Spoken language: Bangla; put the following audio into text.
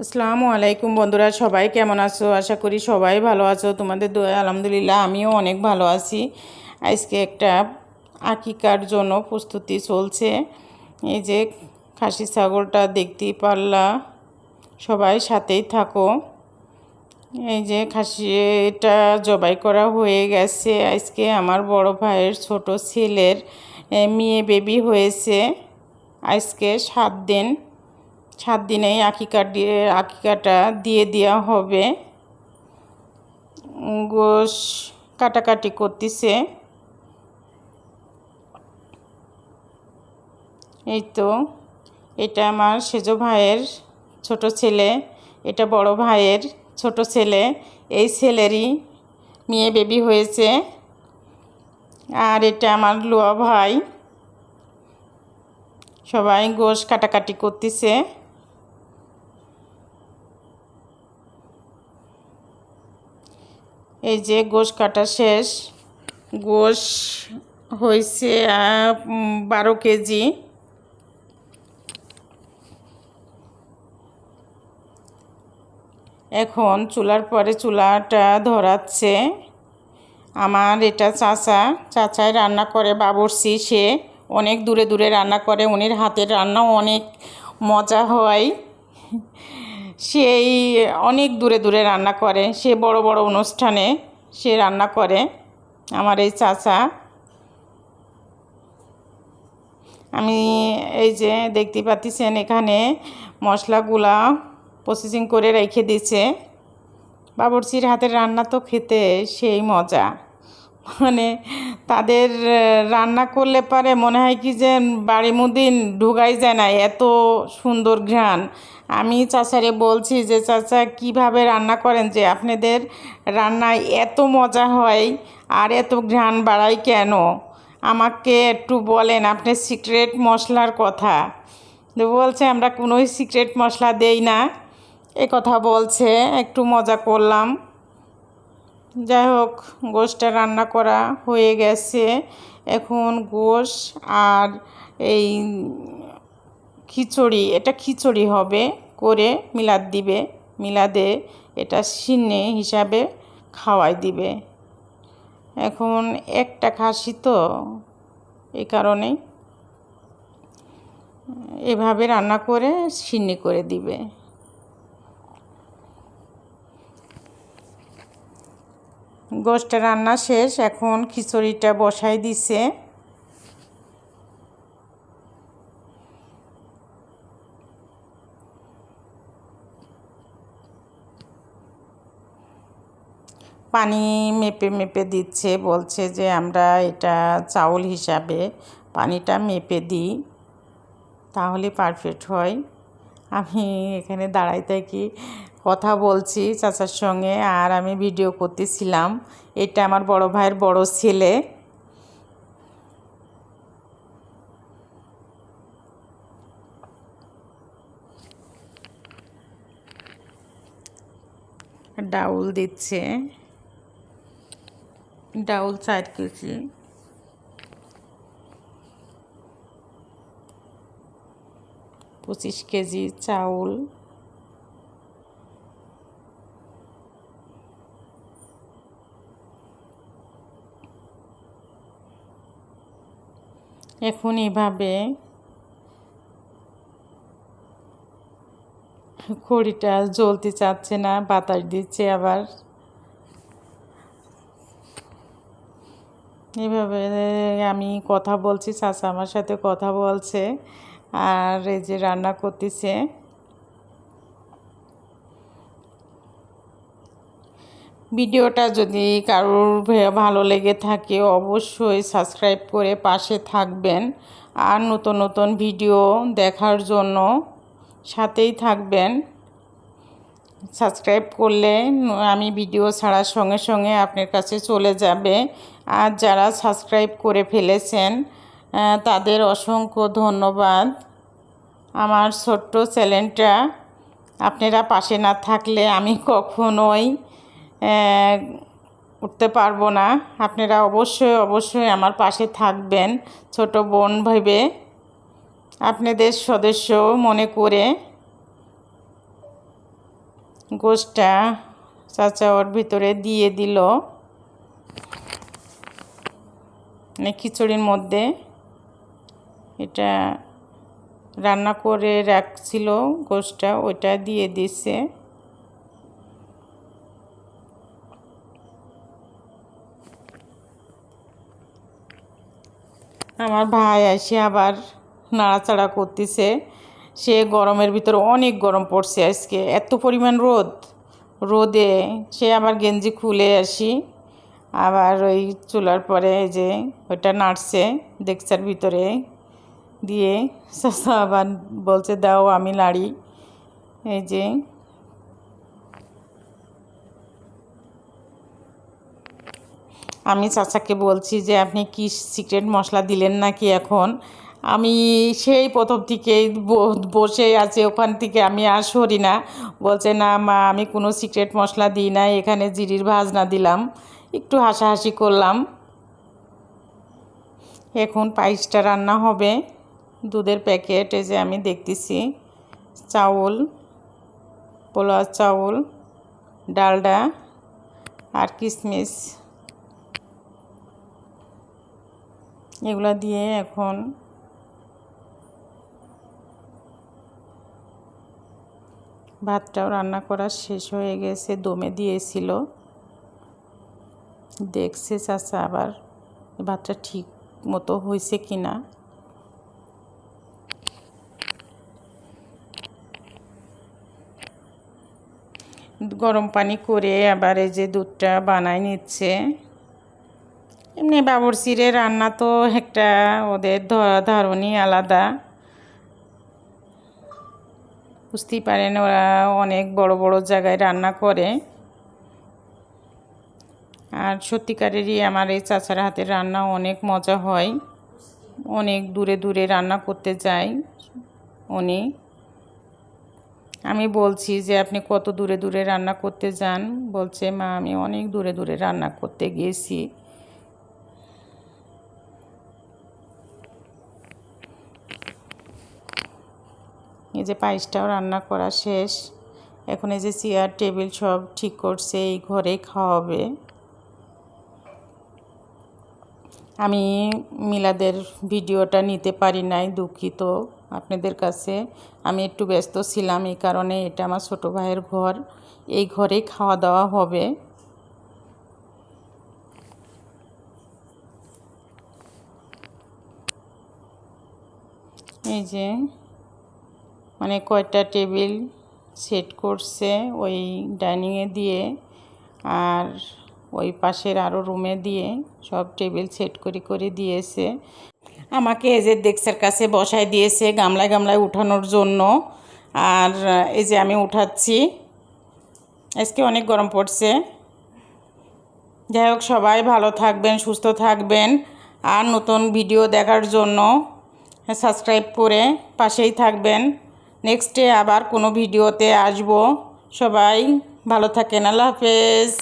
আসসালামু আলাইকুম বন্ধুরা, সবাই কেমন আছো? আশা করি সবাই ভালো আছো। তোমাদের দোয়া আলহামদুলিল্লাহ আমিও অনেক ভালো আছি। আজকে একটা আকিকার জন্য প্রস্তুতি চলছে। এই যে খাসি ছাগলটা দেখতেই পারলা। সবাই সাথেই থাকো। এই যে খাসিটা জবাই করা হয়ে গেছে। আজকে আমার বড় ভাইয়ের ছোট ছেলের মেয়ে বেবি হয়েছে। আজকে সাত দিন সাত দিনেই আকিকা দিয়ে আকিকাটা দিয়ে দেওয়া হবে। গোশ কাটাকাটি করতেছে। এই তো, এটা আমার সেজো ভাইয়ের ছোট ছেলে, এটা বড় ভাইয়ের ছোট ছেলে, এই ছেলেরই মেয়ে বেবি হয়েছে। আর এটা আমার লোয়া ভাই। সবাই গোশ কাটাকাটি করতেছে। এই যে গোশ কাটা শেষ। গোশ হয়েছে বারো কেজি। এখন চুলার পরে চুলাটা ধরাচ্ছে। আমার এটা চাচা চাচায় রান্না করে বাবরসি সে অনেক দূরে দূরে রান্না করে, উনির হাতের রান্নাও অনেক মজা হয়। সেই অনেক দূরে দূরে রান্না করে, সে বড় বড় অনুষ্ঠানে সে রান্না করে, আমার এই চাচা। আমি এই যে দেখতে পাচ্ছেন এখানে মশলাগুলা প্রসেসিং করে রেখে দিয়েছে। বাবরচির হাতের রান্না তো খেতে সেই মজা। মানে তাদের রান্না করলে পারে মনে হয় কি যে বাড়ি মুদিন ঢুকাই যায় না, এত সুন্দর ঘ্রাণ। আমি চাচারে বলছি যে, চাচা, কীভাবে রান্না করেন যে আপনাদের রান্নায় এত মজা হয় আর এত ঘ্রাণ বাড়ায় কেন? আমাকে একটু বলেন আপনি সিক্রেট মশলার কথা। বলছে, আমরা কোনোই সিক্রেট মশলা দেই না। এ কথা বলছে, একটু মজা করলাম। যাই হোক গোশটা রান্না করা হয়ে গেছে। এখন গোশ আর এই খিচুড়ি, এটা খিচুড়ি হবে করে মিলাদ দিবে। মিলাদে এটা সিন্নি হিসাবে খাওয়াই দিবে। এখন একটা খাসি তো এই কারণেই। এভাবে রান্না করে সিন্নি করে দিবে। গোষ্ঠটা রান্না শেষ, এখন খিচুড়িটা বসাই দিছে। পানি মেপে মেপে দিচ্ছে, বলছে যে আমরা এটা চাউল হিসাবে পানিটা মেপে দিই, তাহলে পারফেক্ট হয়। আমি এখানে দাঁড়াই থাকি কথা বলছি চাচার সঙ্গে আর আমি ভিডিও করতেছিলাম। এটা আমার বড় ভাইয়ের বড় ছেলে। ডাউল দিচ্ছে। ডাউল চার কেজি। পঁচিশ কেজি চাউল। এখন এভাবে খড়িটা জ্বলতে চাচ্ছে না, বাতাস দিচ্ছে আবার। এভাবে আমি কথা বলছি, চাচা আমার সাথে কথা বলছে আর এই যে রান্না করতেছে। ভিডিওটা যদি কারোর ভালো লেগে থাকে, অবশ্যই সাবস্ক্রাইব করে পাশে থাকবেন। আর নতুন নতুন ভিডিও দেখার জন্য সাথেই থাকবেন। সাবস্ক্রাইব করলে আমি ভিডিও ছাড়ার সঙ্গে সঙ্গে আপনার কাছে চলে যাবে। আর যারা সাবস্ক্রাইব করে ফেলেছেন তাদের অসংখ্য ধন্যবাদ। আমার ছোট্ট চ্যানেলটা আপনারা পাশে না থাকলে আমি কখনোই উঠতে পারব না। আপনারা অবশ্যই অবশ্যই আমার পাশে থাকবেন, ছোট বোন ভেবে। আপনাদের সদস্য মনে করে। গোষ্ঠটা চাচা ওর ভিতরে দিয়ে দিল। মানে খিচুড়ির মধ্যে। এটা রান্না করে রাখছিল গোষ্ঠটা, ওইটা দিয়ে দিছে। আমার ভাই আসে আবার নাড়াচাড়া করতেছে। সে গরমের ভিতরে অনেক গরম পড়ছে আজকে। এত পরিমাণ রোদ। রোদে সে আবার গেঞ্জি খুলে আসি। আবার ওই চুলার পরে যে ওইটা নাড়ছে দেখছার ভিতরে দিয়ে। আবার বলছে, দাও আমি লাড়ি। এই যে আমি চাচাকে বলছি যে, আপনি কি সিক্রেট মশলা দিলেন নাকি এখন? আমি সেই প্রথম থেকেই বসে আছে, ওখান থেকে আমি আর সরি না। বলছে, না মা, আমি কোনো সিক্রেট মশলা দিই না এখানে জিরির ভাজনা দিলাম। একটু হাসাহাসি করলাম। এখন পায়েসটা রান্না হবে। দুধের প্যাকেট, এই যে আমি দেখতেছি। চাউল পোলা চাউল, ডালডা আর কিশমিশ এগুলা দিয়ে এখন ভাতটাও রান্না করা শেষ হয়ে গেছে, দমে দিয়েছিল। দেখছে চাচা আবার ভাতটা ঠিক মতো হয়েছে কি না গরম পানি করে আবার এই যে দুধটা বানাই নিচ্ছে। এমনি বাবরচিরে রান্না তো একটা ওদের ধরনই আলাদা। বুঝতেই পারেন, ওরা অনেক বড় বড় জায়গায় রান্না করে। আর সত্যিকারেরই আমার এই চাচার হাতের রান্না অনেক মজা হয়। অনেক দূরে দূরে রান্না করতে যাই উনি। আমি বলছি যে, আপনি কত দূরে দূরে রান্না করতে যান? বলছে, মা, আমি অনেক দূরে দূরে রান্না করতে গিয়েছি। যে পায়েসটাও রান্না করা শেষ। এখন এই যে চেয়ার, টেবিল সব ঠিক করছে, এই ঘরেই খাওয়াবে। আমি মিলাদের ভিডিওটা নিতে পারি নাই, দুঃখিত আপনাদের কাছে। আমি একটু ব্যস্ত ছিলাম, এই কারণে এটা আমার ছোটো ভাইয়ের ঘর। এই ঘরেই খাওয়া দাওয়া হবে। এই যে মানে কয়টা টেবিল সেট করছে ওই ডাইনিংয়ে দিয়ে আর ওই পাশের আরও রুমে দিয়ে সব টেবিল সেট করে করে দিয়েছে। আমাকে এজের ডেস্কের কাছে বসায় দিয়েছে গামলায় গামলায় উঠানোর জন্য। আর এই যে আমি উঠাচ্ছি। আজকে অনেক গরম পড়ছে। যাই হোক, সবাই ভালো থাকবেন, সুস্থ থাকবেন। আর নতুন ভিডিও দেখার জন্য সাবস্ক্রাইব করে পাশেই থাকবেন। নেক্সটে আবার কোনো ভিডিওতে আসব। সবাই ভালো থাকেন আল্লাহ হাফেজ।